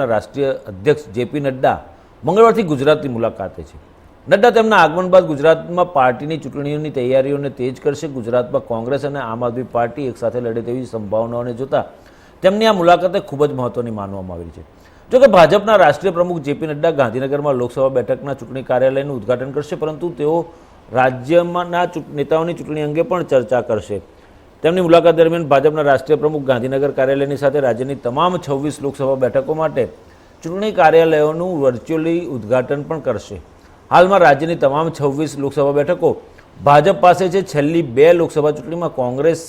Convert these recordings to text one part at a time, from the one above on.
ભાજપના રાષ્ટ્રીય અધ્યક્ષ જેપી નડ્ડા મંગળવારથી ગુજરાતની મુલાકાતે છે. નડ્ડા તેમના આગમન બાદ ગુજરાતમાં પાર્ટીની ચૂંટણીઓની તૈયારીઓને તેજ કરશે. ગુજરાતમાં કોંગ્રેસ અને આમ આદમી પાર્ટી એકસાથે લડે તેવી સંભાવનાઓને જોતા તેમની આ મુલાકાતે ખૂબ જ મહત્વની માનવામાં આવી છે. જોકે ભાજપના રાષ્ટ્રીય પ્રમુખ જેપી નડ્ડા ગાંધીનગરમાં લોકસભા બેઠકના ચૂંટણી કાર્યાલયનું ઉદ્ઘાટન કરશે, પરંતુ તેઓ રાજ્યમાંના નેતાઓની ચૂંટણી અંગે પણ ચર્ચા કરશે. તેમની મુલાકાત દરમિયાન ભાજપના રાષ્ટ્રીય પ્રમુખ ગાંધીનગર કાર્યાલયની સાથે રાજ્યની તમામ છવ્વીસ લોકસભા બેઠકો માટે ચૂંટણી કાર્યાલયોનું વર્ચ્યુઅલી ઉદ્ઘાટન પણ કરશે. હાલમાં રાજ્યની તમામ છવ્વીસ લોકસભા બેઠકો ભાજપ પાસે છે. છેલ્લી બે લોકસભા ચૂંટણીમાં કોંગ્રેસ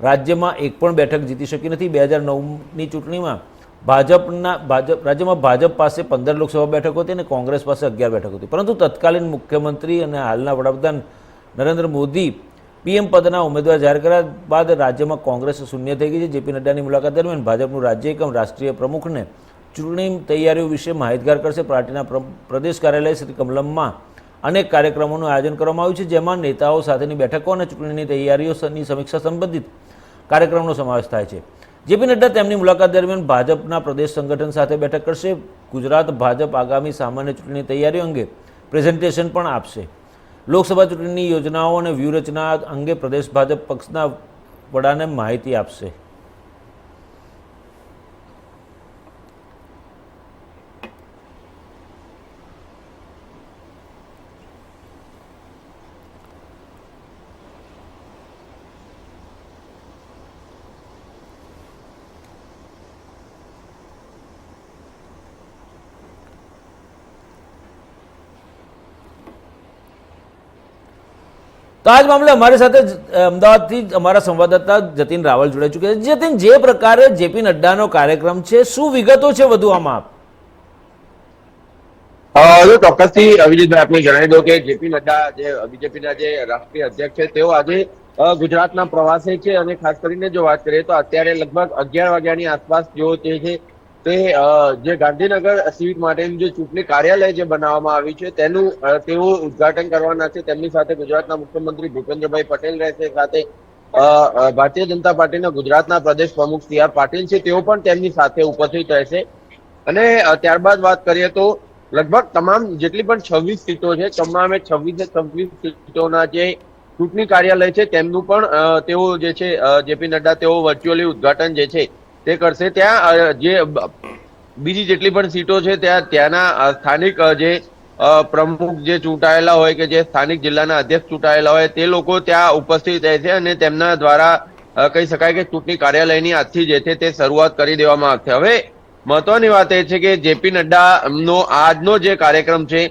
રાજ્યમાં એક પણ બેઠક જીતી શકી નથી. બે હજાર નવની ચૂંટણીમાં ભાજપના, ભાજપ, રાજ્યમાં ભાજપ પાસે પંદર લોકસભા બેઠકો હતી અને કોંગ્રેસ પાસે અગિયાર બેઠકો હતી. પરંતુ તત્કાલીન મુખ્યમંત્રી અને હાલના વડાપ્રધાન નરેન્દ્ર મોદી પીએમ પદના ઉમેદવાર જાહેર કર્યા બાદ રાજ્યમાં કોંગ્રેસ શૂન્ય થઈ ગઈ છે. જેપી નડ્ડાની મુલાકાત દરમિયાન ભાજપનું રાજ્ય એકમ રાષ્ટ્રીય પ્રમુખને ચૂંટણી તૈયારીઓ વિશે માહિતગાર કરશે. પાર્ટીના પ્રદેશ કાર્યાલય શ્રી કમલમમાં અનેક કાર્યક્રમોનું આયોજન કરવામાં આવ્યું છે, જેમાં નેતાઓ સાથેની બેઠકો અને ચૂંટણીની તૈયારીઓની સમીક્ષા સંબંધિત કાર્યક્રમનો સમાવેશ થાય છે. જેપી નડ્ડા તેમની મુલાકાત દરમિયાન ભાજપના પ્રદેશ સંગઠન સાથે બેઠક કરશે. ગુજરાત ભાજપ આગામી સામાન્ય ચૂંટણી તૈયારીઓ અંગે પ્રેઝન્ટેશન પણ આપશે. લોકસભા ચૂંટણીની યોજનાઓ અને વ્યૂહરચના અંગે પ્રદેશ ભાજપ પક્ષના વડાને માહિતી આપશે. તો આજ મામલે અમારી સાથે અમદાવાદથી અમારા સંવાદદાતા જતીન રાવલ જોડાઈ ચૂક્યા છે. જતીન, જે પ્રકારે જેપી નડ્ડાનો કાર્યક્રમ છે, શું વિગતો છે વધુ આમાં જો ચોક્કસથી અભિજીતભાઈ આપને જણાવી દો કે જેપી નડ્ડા જે, બીજેપીના જે રાષ્ટ્રીય અધ્યક્ષ છે, તેઓ આજે ગુજરાતના પ્રવાસે છે અને ખાસ કરીને જો વાત કરીએ તો અત્યારે લગભગ અગિયાર વાગ્યાની આસપાસ જેઓ તે છે તે જે ગાંધીનગર સીટ માટેનું જે ચૂંટણી કાર્યાલય જે બનાવવામાં આવ્યું છે, તેનું તેઓ ઉદ્ઘાટન કરવાના છે. તેમની સાથે ગુજરાતના મુખ્યમંત્રી ભૂપેન્દ્રભાઈ પટેલ રહેશે. સાથે ભારતીય જનતા પાર્ટીના ગુજરાતના પ્રદેશ પ્રમુખ સી આર પાટીલ છે. તેઓ પણ તેમની સાથે ઉપસ્થિત રહેશે. અને ત્યારબાદ વાત કરીએ તો લગભગ તમામ જેટલી પણ છવ્વીસ સીટો છે, તમામે છવ્વીસ છવ્વીસ સીટોના જે ચૂંટણી કાર્યાલય છે, તેમનું પણ તેઓ જે છે જેપી નડ્ડા, તેઓ વર્ચ્યુઅલી ઉદ્ઘાટન જે છે તે કરશે ત્યાં જે બીજી જેટલી પણ સીટો છે ત્યાં, ત્યાંના સ્થાનિક જે પ્રમુખ જે ચૂંટાયેલા હોય કે જે સ્થાનિક જિલ્લાના અધ્યક્ષ ચૂંટાયેલા હોય, તે લોકો ત્યાં ઉપસ્થિત રહેશે અને તેમના દ્વારા કહી શકાય કે ચૂંટણી કાર્યાલયની આજથી જે છે તે શરૂઆત કરી દેવામાં આવશે. હવે, મહત્વની વાત એ છે કે જેપી નડ્ડાનો આજનો જે કાર્યક્રમ છે,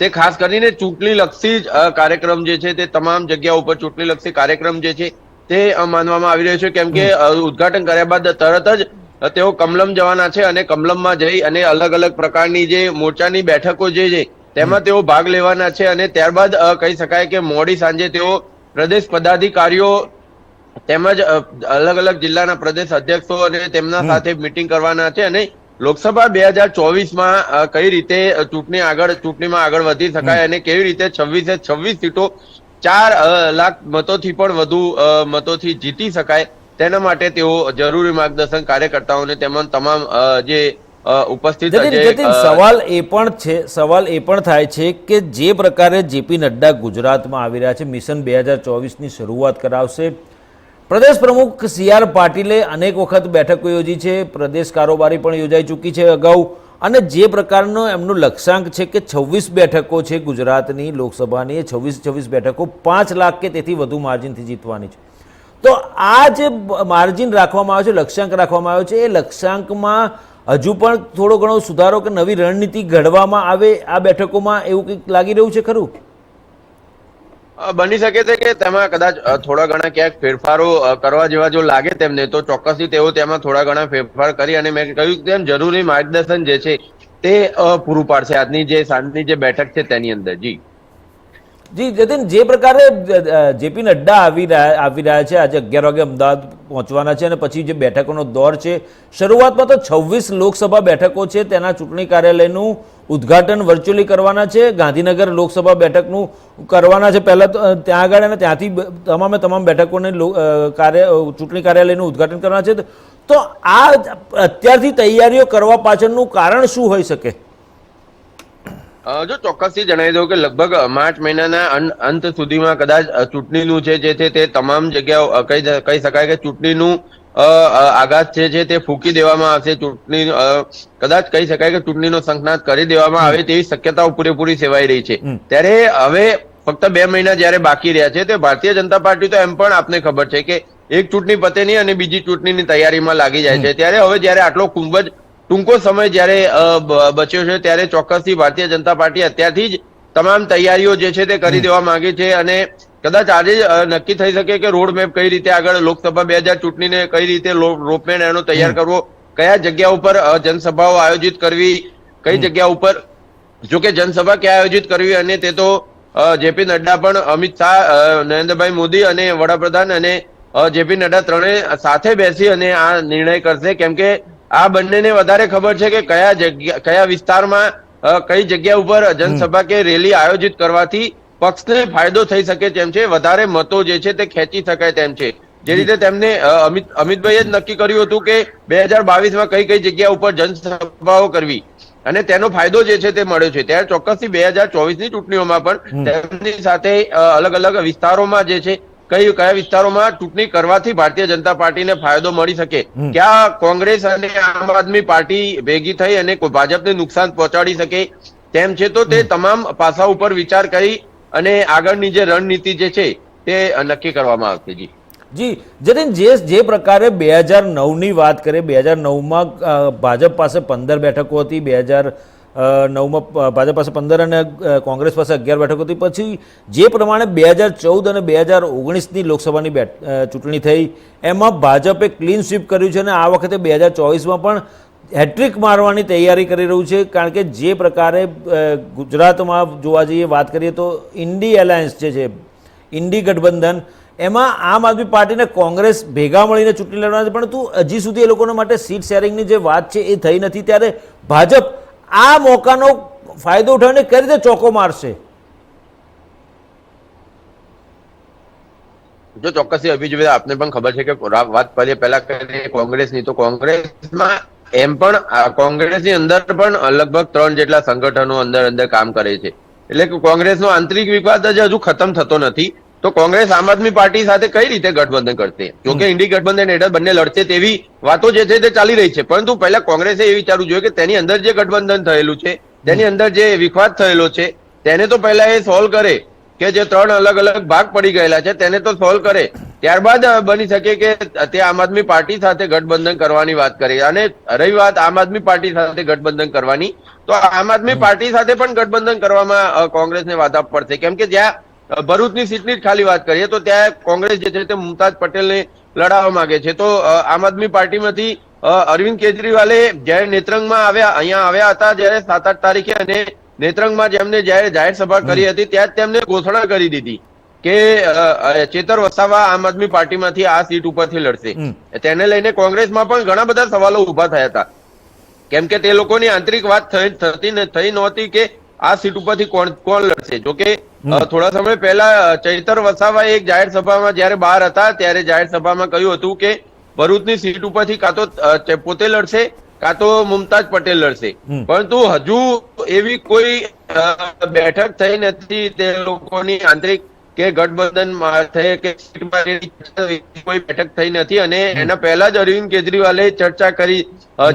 તે ખાસ કરીને ચૂંટણી લક્ષી જ કાર્યક્રમ જે છે તે તમામ જગ્યા ઉપર ચૂંટણી લક્ષી કાર્યક્રમ જે છે તે માનવામાં આવી રહ્યો છે કેમ કે ઉદઘાટન કર્યા બાદ તરત જ તેઓ કમલમ જવાના છે અને કમલમમાં જઈ અને અલગ અલગ પ્રકારની જે મોરચાની બેઠકો જે છે તેમાં તેઓ ભાગ લેવાના છે અને ત્યારબાદ કહી શકાય કે મોડી સાંજે તેઓ પ્રદેશ પદાધિકારીઓ તેમજ અલગ અલગ જિલ્લાના પ્રદેશ અધ્યક્ષો અને તેમના સાથે મિટિંગ કરવાના છે અને લોકસભા બે હજાર ચોવીસમાં કઈ રીતે ચૂંટણી આગળ ચૂંટણીમાં આગળ વધી શકાય અને કેવી રીતે છવ્વીસે છવ્વીસ સીટો ચાર લાખ મતોથી પણ વધુ મતોથી જીતી શકાય. તેના માટે તેઓ જરૂરી માર્ગદર્શન કાર્યકર્તાઓને તેમજ તમામ જે ઉપસ્થિત સવાલ એ પણ છે સવાલ એ પણ થાય છે કે જે પ્રકારે જેપી નડ્ડા ગુજરાતમાં આવી રહ્યા છે મિશન બે હજાર ચોવીસની શરૂઆત કરાવશે. પ્રદેશ પ્રમુખ સી આર પાટીલે અનેક વખત બેઠકો યોજી છે પ્રદેશ કારોબારી પણ યોજાઈ ચૂકી છે અગાઉ. અને જે પ્રકારનો એમનું લક્ષ્યાંક છે કે છવ્વીસ બેઠકો છે ગુજરાતની લોકસભાની છવ્વીસ છવ્વીસ બેઠકો પાંચ લાખ કે તેથી વધુ માર્જિનથી જીતવાની છે. તો આ જે માર્જિન રાખવામાં આવ્યો છે, લક્ષ્યાંક રાખવામાં આવ્યો છે, એ લક્ષ્યાંકમાં હજુ પણ થોડો ઘણો સુધારો કે નવી રણનીતિ ઘડવામાં આવે આ બેઠકોમાં એવું કંઈક લાગી રહ્યું છે ખરું? બની શકે છે કે તેમાં કદાચ થોડા ઘણા ક્યાંક ફેરફારો કરવા જેવા જો લાગે તેમને, તો ચોક્કસથી તેઓ તેમાં થોડા ઘણા ફેરફાર કરી અને મેં કહ્યું તેમ જરૂરી માર્ગદર્શન જે છે તે પૂરું પાડશે આજની જે સાંજની જે બેઠક છે તેની અંદર. જી. જી, જતીન, જે પ્રકારે જેપી નડ્ડા આવી રહ્યા આવી રહ્યા છે, આજે અગિયાર વાગે અમદાવાદ પહોંચવાના છે અને પછી જે બેઠકોનો દોર છે, શરૂઆતમાં તો છવ્વીસ લોકસભા બેઠકો છે, તેના ચૂંટણી કાર્યાલયનું ઉદ્ઘાટન વર્ચ્યુઅલી કરવાના છે, ગાંધીનગર લોકસભા બેઠકનું કરવાના છે, પહેલાં તો ત્યાં આગળ અને ત્યાંથી તમામે તમામ બેઠકોને કાર્ય ચૂંટણી કાર્યાલયનું ઉદ્ઘાટન કરવાના છે, તો આ અત્યારથી તૈયારીઓ કરવા પાછળનું કારણ શું હોઈ શકે? જો ચોક્કસથી જણાવી દઉં કે લગભગ માર્ચ મહિનાના અંત સુધીમાં કદાચ ચૂંટણીનું છે જે છે તે તમામ જગ્યાઓ કહી કહી શકાય કે ચૂંટણીનું આઘાત છે જે તે ફૂંકી દેવામાં આવશે. ચૂંટણી કદાચ કહી શકાય કે ચૂંટણીનો સંકનાદ કરી દેવામાં આવે તેવી શક્યતાઓ પૂરેપૂરી સેવાઈ રહી છે. ત્યારે હવે ફક્ત બે મહિના જ્યારે બાકી રહ્યા છે તે ભારતીય જનતા પાર્ટી તો એમ પણ આપને ખબર છે કે એક ચૂંટણી પતે નહીં અને બીજી ચૂંટણીની તૈયારીમાં લાગી જાય છે. ત્યારે હવે જ્યારે આટલો ખૂબ જ ટૂંકો સમય જ્યારે બચ્યો છે ત્યારે ચોક્કસથી ભારતીય જનતા પાર્ટી અત્યારથી જ તમામ તૈયારીઓ જે છે તે કરી દેવા માંગે છે અને કદાચ આજે નક્કી થઈ શકે કે રોડ મેપ કઈ રીતે આગળ લોકસભા બે હજાર ચૂંટણીને કઈ રીતે રોપમેન એનો તૈયાર કરવો કયા જગ્યા ઉપર જનસભાઓ આયોજિત કરવી કઈ જગ્યા ઉપર જો કે જનસભા ક્યાં આયોજિત કરવી અને તે તો જેપી નડ્ડા પણ અમિત શાહ નરેન્દ્રભાઈ મોદી અને વડાપ્રધાન અને જેપી નડ્ડા ત્રણે સાથે બેસી અને આ નિર્ણય કરશે કેમ કે આ બંનેને વધારે ખબર છે કે કયા જગ્યા કયા વિસ્તારમાં કઈ જગ્યા ઉપર જનસભા કે રેલી આયોજિત કરવાથી પક્ષને ફાયદો થઈ શકે તેમ છે વધારે મતો જે છે તે ખેંચી શકાય તેમ છે. જે રીતે તેમને અમિત અમિતભાઈએ જ નક્કી કર્યું હતું કે બે હજાર બાવીસમાં કઈ કઈ જગ્યા ઉપર જનસભાઓ કરવી અને તેનો ફાયદો જે છે તે મળ્યો છે. ત્યારે ચોક્કસથી બે હજાર ચોવીસની ચૂંટણીઓમાં પણ તેમની સાથે અલગ અલગ વિસ્તારોમાં જે છે કઈ કયા વિસ્તારોમાં ચૂંટણી કરવાથી ભારતીય જનતા પાર્ટીને ફાયદો મળી શકે. ક્યાં કોંગ્રેસ અને આમ આદમી પાર્ટી ભેગી થઈ અને કોઈ ભાજપને નુકસાન પહોંચાડી શકે? તેમ છે તો તે તમામ પાસા ઉપર વિચાર કરી અને આગળની જે રણનીતિ જે છે તે નક્કી કરવામાં આવશે જી. જી જતીન જે જે પ્રકારે બે હજાર નવની વાત કરીએ બે હજાર નવમાં ભાજપ પાસે પંદર બેઠકો હતી બે હજાર નવમાં ભાજપ પાસે પંદર અને કોંગ્રેસ પાસે અગિયાર બેઠકો હતી. પછી જે પ્રમાણે બે હજાર ચૌદ અને બે હજાર ઓગણીસની લોકસભાની ચૂંટણી થઈ, એમાં ભાજપે ક્લીન સ્વીપ કર્યું છે અને આ વખતે બે હજાર ચોવીસમાં પણ હેટ્રિક મારવાની તૈયારી કરી રહ્યું છે. કારણ કે જે પ્રકારે ગુજરાતમાં જોવા જઈએ, વાત કરીએ તો ઇન્ડી એલાયન્સ જે છે ઇન્ડી ગઠબંધન એમાં આમ આદમી પાર્ટીને કોંગ્રેસ ભેગા મળીને ચૂંટણી લડવાના છે. પરંતુ હજી સુધી એ લોકોના માટે સીટ શેરિંગની જે વાત છે એ થઈ નથી. ત્યારે ભાજપ આ મોકાનો ફાયદો ઉઠાવીને કઈ રીતે ચોકો મારશે? જો ચોક્કસથી અભિજીભાઈ આપને પણ ખબર છે કે વાત કરીએ પહેલા કરીએ કોંગ્રેસની, તો કોંગ્રેસમાં એમ પણ કોંગ્રેસની અંદર પણ લગભગ ત્રણ જેટલા સંગઠનો અંદર અંદર કામ કરે છે. એટલે કે કોંગ્રેસનો આંતરિક વિવાદ જ હજુ ખતમ થતો નથી. તો કોંગ્રેસ આમ આદમી પાર્ટી સાથે કઈ રીતે ગઠબંધન કરશે? જોકે ઇન્ડી ગઠબંધન હેઠળ બંને લડશે તેવી વાતો જે છે તે ચાલી રહી છે. પરંતુ પહેલા કોંગ્રેસે એ વિચારવું જોઈએ કે તેની અંદર જે ગઠબંધન થયેલું છે તેની અંદર જે વિખવાદ થયેલો છે તેને તો પહેલા એ સોલ્વ કરે કે જે ત્રણ અલગ અલગ ભાગ પડી ગયેલા છે તેને તો સોલ્વ કરે. ત્યારબાદ બની શકે કે તે આમ આદમી પાર્ટી સાથે ગઠબંધન કરવાની વાત કરી. અને રહી વાત આમ આદમી પાર્ટી સાથે ગઠબંધન કરવાની તો આમ આદમી પાર્ટી સાથે પણ ગઠબંધન કરવામાં કોંગ્રેસને કોંગ્રેસને આપવી પડશે. કેમ કે જ્યાં ભરૂચની સીટની જ ખાલી વાત કરીએ તો ત્યાં કોંગ્રેસ જે છે તે મુમતાજ પટેલને લડાવવા માંગે છે. તો આમ આદમી પાર્ટીમાંથી અરવિંદ કેજરીવાલે જ્યારે નેત્રંગમાં આવ્યા અહીંયા આવ્યા હતા જ્યારે સાત આઠ તારીખે અને નેત્રંગમાં જેમને જ્યારે જાહેર સભા કરી હતી ત્યાં જ તેમને ઘોષણા કરી દીધી કે ચેતર વસાવા આમ આદમી પાર્ટીમાંથી આ સીટ ઉપરથી લડશે. તેને લઈને કોંગ્રેસમાં પણ ઘણા બધા સવાલો ઊભા થયા હતા. કેમ કે તે લોકોની આંતરિક વાત થઈ થતી થઈ નહોતી કે આ સીટ ઉપરથી કોણ કોણ લડશે? જોકે થોડા સમય પહેલા ચૈતર વસાવા એક જાહેર સભામાં જ્યારે બહાર હતા ત્યારે જાહેર સભામાં કહ્યું હતું કે ભરૂચની સીટ ઉપરથી કાં તો પોતે લડશે કાં તો મુમતાજ પટેલ લડશે. પરંતુ હજુ એવી કોઈ બેઠક થઈ નથી. તે લોકોની આંતરિક કે ગઠબંધન થઈ કે કોઈ બેઠક થઈ નથી. અને એના પહેલા જ અરવિંદ કેજરીવાલે ચર્ચા કરી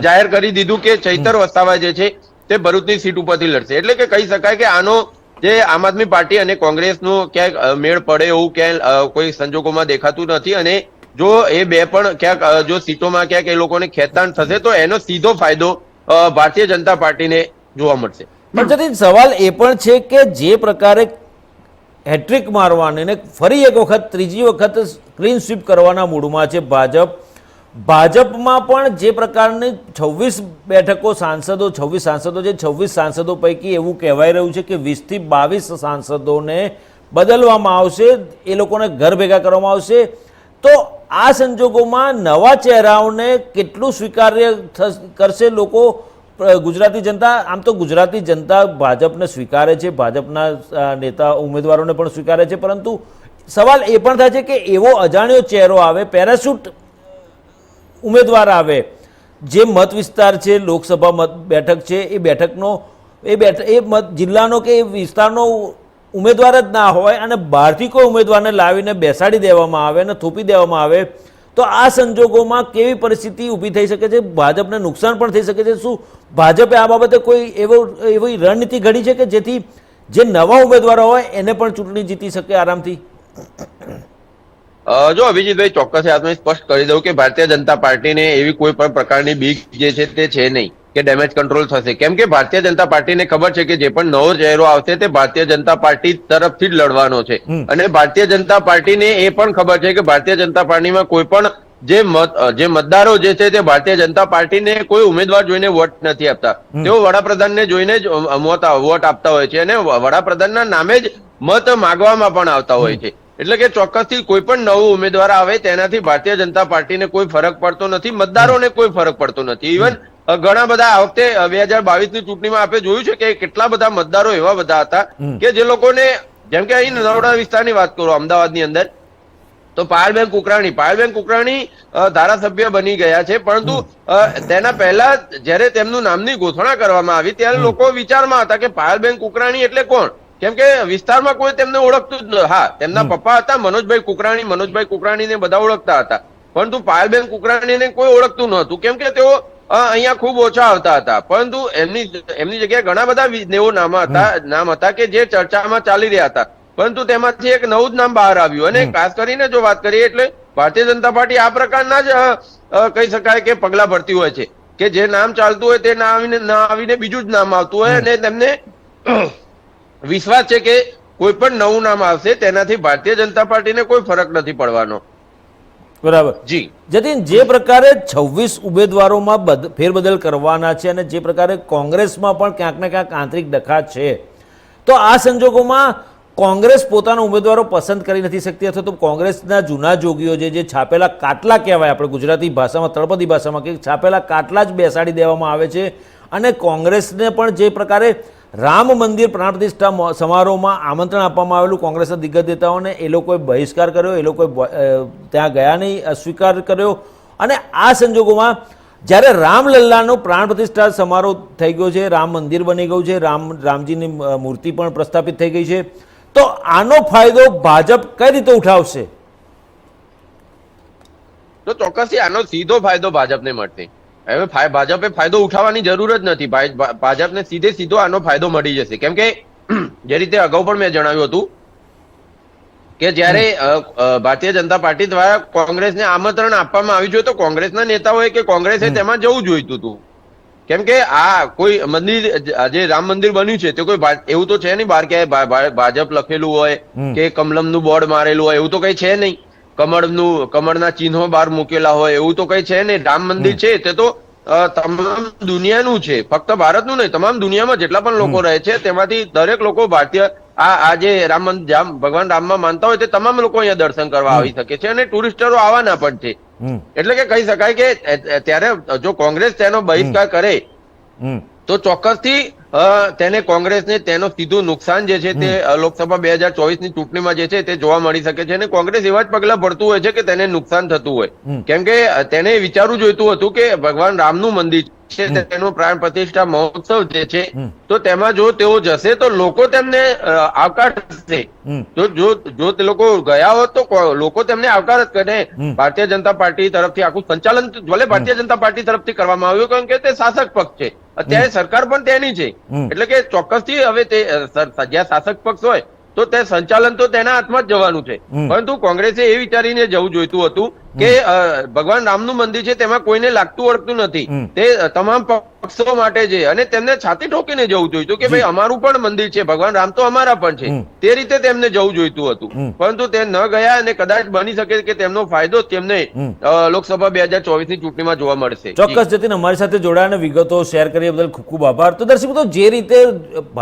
જાહેર કરી દીધું કે ચૈતર વસાવા જે છે તે ભરૂચની સીટ ઉપરથી લડશે. એટલે કે કહી શકાય કે આનો જે આમ આદમી પાર્ટી અને કોંગ્રેસનો ક્યાંક મેળ પડે એવું ક્યાંય કોઈ સંજોગોમાં દેખાતું નથી. અને જો એ બે પણ ક્યાંક જો સીટોમાં ક્યાંક એ લોકોને ખેતાણ થશે, તો એનો સીધો ફાયદો ભારતીય જનતા પાર્ટીને જોવા મળશે. પણ સવાલ એ પણ છે કે જે પ્રકારે હેટ્રિક મારવાની ને ફરી એક વખત, ત્રીજી વખત ક્લીન સ્વીપ કરવાના મૂડમાં છે ભાજપ ભાજપમાં પણ જે પ્રકારની છવ્વીસ બેઠકો સાંસદો, છવ્વીસ સાંસદો છે, છવ્વીસ સાંસદો પૈકી એવું કહેવાય રહ્યું છે કે વીસથી બાવીસ સાંસદોને બદલવામાં આવશે, એ લોકોને ઘર ભેગા કરવામાં આવશે. તો આ સંજોગોમાં નવા ચહેરાઓને કેટલું સ્વીકાર્ય કરશે લોકો? ગુજરાતી જનતા, આમ તો ગુજરાતી જનતા ભાજપને સ્વીકારે છે, ભાજપના નેતા ઉમેદવારોને પણ સ્વીકારે છે, પરંતુ સવાલ એ પણ થાય છે કે એવો અજાણ્યો ચહેરો આવે, પેરાશૂટ ઉમેદવાર આવે. જે મત વિસ્તાર છે, લોકસભા મત બેઠક છે, એ બેઠકનો, એ બેઠક એ મત જિલ્લાનો કે એ વિસ્તારનો ઉમેદવાર જ ના હોય અને બહારથી કોઈ ઉમેદવારને લાવીને બેસાડી દેવામાં આવે અને થોપી દેવામાં આવે, તો આ સંજોગોમાં કેવી પરિસ્થિતિ ઊભી થઈ શકે છે? ભાજપને નુકસાન પણ થઈ શકે છે? શું ભાજપે આ બાબતે કોઈ એવો, એવી રણનીતિ ઘડી છે કે જેથી જે નવા ઉમેદવારો હોય એને પણ ચૂંટણી જીતી શકે આરામથી? જો અભિજીતભાઈ ચોક્કસ એ સ્પષ્ટ કરી દઉં કે ભારતીય જનતા પાર્ટીને એવી કોઈ પણ પ્રકારની બીક જે છે તે છે નહીં કે ડેમેજ કંટ્રોલ થશે. કેમ કે ભારતીય જનતા પાર્ટીને ખબર છે કે જે પણ નવો ચહેરો આવશે તે ભારતીય જનતા પાર્ટી તરફથી જ લડવાનો છે. અને ભારતીય જનતા પાર્ટીને એ પણ ખબર છે કે ભારતીય જનતા પાર્ટીમાં કોઈ પણ જે મત જે મતદારો જે છે તે ભારતીય જનતા પાર્ટીને કોઈ ઉમેદવાર જોઈને વોટ નથી આપતા. તેઓ વડાપ્રધાનને જોઈને જ વોટ આપતા હોય છે અને વડાપ્રધાનના નામે જ મત માગવામાં પણ આવતા હોય છે. એટલે કે ચોક્કસથી કોઈ પણ નવો ઉમેદવાર આવે તેનાથી ભારતીય જનતા પાર્ટીને કોઈ ફરક પડતો નથી મતદારોને કોઈ ફરક પડતો નથી. ઇવન ઘણા બધા આ વખતે બે હજાર બાવીસની ચૂંટણીમાં આપણે જોયું છે કે કેટલા બધા મતદારો એવા બધા હતા કે જે લોકોને જેમ કે અહીં નરોડા વિસ્તારની વાત કરું અમદાવાદની અંદર તો પાયલબેન કુકરાણી પાયલબેન કુકરાણી ધારાસભ્ય બની ગયા છે. પરંતુ તેના પહેલા જ્યારે તેમનું નામની ઘોષણા કરવામાં આવી ત્યારે લોકો વિચારમાં હતા કે પાયલબેન કુકરાણી એટલે કોણ? કેમ કે વિસ્તારમાં કોઈ તેમને ઓળખતું જ ન હા તેમના પપ્પા હતા મનોજભાઈ કુકરાણી મનોજભાઈ કુકરાણીને બધા ઓળખતા હતા. પરંતુ પાયલબેન કુકરાણીને કોઈ ઓળખતું નહોતું કેમ કે તેઓ અહીંયા ખૂબ ઓછા આવતા હતા. પરંતુ એમની એમની જગ્યાએ ઘણા બધા નેવો નામ હતા નામ હતા કે જે ચર્ચામાં ચાલી રહ્યા હતા. પરંતુ તેમાંથી એક નવું જ નામ બહાર આવ્યું. અને ખાસ કરીને જો વાત કરીએ એટલે ભારતીય જનતા પાર્ટી આ પ્રકારના જ કહી શકાય કે પગલા ભરતી હોય છે. કે જે નામ ચાલતું હોય તે ના આવીને ના આવીને બીજું જ નામ આવતું હોય અને તેમને વિશ્વાસ છે કે કોઈ પણ નવું નામ આવશે તેનાથી ભારતીય જનતા પાર્ટીને કોઈ ફરક નથી પડવાનો. બરાબર. જી. જતીન જે પ્રકારે છવ્વીસ ઉમેદવારોમાં બદ- ફેરબદલ કરવાના છે અને જે પ્રકારે કોંગ્રેસમાં પણ ક્યાંક ને ક્યાંક આંતરિક ડખા છે તો આ સંજોગોમાં કોંગ્રેસ પોતાના ઉમેદવારો પસંદ કરી નથી શકતી અથવા તો કોંગ્રેસના જૂના જોગીઓ જે જે છાપેલા કાટલા કહેવાય આપણે ગુજરાતી ભાષામાં તળપદી ભાષામાં કે છાપેલા કાટલા જ બેસાડી દેવામાં આવે છે અને કોંગ્રેસને પણ જે પ્રકારે રામ મંદિર પ્રાણ પ્રતિષ્ઠા સમારોહમાં આમંત્રણ આપવામાં આવેલું કોંગ્રેસના દિગ્ગજ નેતાઓને એ લોકોએ બહિષ્કાર કર્યો, એ લોકોએ ત્યાં ગયા નહીં અસ્વીકાર કર્યો. અને આ સંજોગોમાં જ્યારે રામલલ્લાનો પ્રાણ પ્રતિષ્ઠા સમારોહ થઈ ગયો છે, રામ મંદિર બની ગયું છે, રામ, રામજીની મૂર્તિ પણ પ્રસ્થાપિત થઈ ગઈ છે, તો આનો ફાયદો ભાજપ કઈ રીતે ઉઠાવશે? તો ચોક્કસથી આનો સીધો ફાયદો ભાજપને મળશે. હવે ભાજપે ફાયદો ઉઠાવવાની જરૂર જ નથી. ભાજપને સીધે સીધો આનો ફાયદો મળી જશે. કેમ કે જે રીતે અગાઉ પણ મેં જણાવ્યું હતું કે જ્યારે ભારતીય જનતા પાર્ટી દ્વારા કોંગ્રેસને આમંત્રણ આપવામાં આવ્યું છે તો કોંગ્રેસના નેતાઓએ કે કોંગ્રેસે તેમાં જવું જોઈતું હતું. કેમ કે આ કોઈ મંદિર જે રામ મંદિર બન્યું છે તે કોઈ એવું તો છે નહીં. બહાર ભા- ભાજપ લખેલું હોય કે કે કમલમનું બોર્ડ મારેલું હોય એવું તો કઈ છે નહીં. કમળનું કમળના ચિહ્નો બહાર મૂકેલા હોય એવું તો કઈ છે નહીં. રામ મંદિર છે તે તો તમામ દુનિયાનું છે. ફક્ત ભારતનું નહીં તમામ દુનિયામાં જેટલા પણ લોકો રહે છે તેમાંથી દરેક લોકો ભારતીય આ આ જે રામ ભગવાન રામમાં માનતા હોય તે તમામ લોકો અહીંયા દર્શન કરવા આવી શકે છે અને ટુરિસ્ટરો આવવાના પણ છે. એટલે કે કહી શકાય કે ત્યારે જો કોંગ્રેસ તેનો બહિષ્કાર કરે તો ચોક્કસથી તેને કોંગ્રેસને તેનો સીધું નુકસાન જે છે તે લોકસભા બે હજાર ચોવીસની ચૂંટણીમાં જે છે તે જોવા મળી શકે છે અને કોંગ્રેસ એવા જ પગલા ભરતું હોય છે કે તેને નુકસાન થતું હોય. કેમ કે તેને વિચારવું જોઈતું હતું કે ભગવાન રામનું મંદિર છે તેનું પ્રાણ પ્રતિષ્ઠા મહોત્સવ જે છે તો તેમાં જો તેઓ જશે તો લોકો તેમને આવકારશે. જો જો જો તે લોકો ગયા હોત તો લોકો તેમને આવકાર જ કરે. ભારતીય જનતા પાર્ટી તરફથી આખું સંચાલન ભલે ભારતીય જનતા પાર્ટી તરફથી કરવામાં આવ્યું કારણ કે તે શાસક પક્ષ છે. અત્યારે સરકાર પણ તેની છે. એટલે કે ચોક્કસથી હવે તે જ્યાં શાસક પક્ષ હોય તો તે સંચાલન તો તેના હાથમાં જ જવાનું છે. પરંતુ કોંગ્રેસે એ વિચારીને જવું જોઈતું હતું કે ભગવાન રામનું મંદિર છે તેમાં કોઈને લાગતું ઓળખતું નથી. તે તમામ પક્ષો માટે છે અને તેમને છાતી ઠોકીને જવું જોઈતું કે ભાઈ અમારું પણ મંદિર છે ભગવાન રામ તો અમારા પણ છે. તે રીતે તેમને જવું જોઈતું હતું. પરંતુ તે ન ગયા અને કદાચ બની શકે કે તેમનો ફાયદો તેમને લોકસભા બે હજાર ચોવીસની ચૂંટણીમાં જોવા મળશે. ચોક્કસ જતીન અમારી સાથે જોડાયાને વિગતો શેર કરી બદલ ખૂબ ખૂબ આભાર. તો દર્શક જે રીતે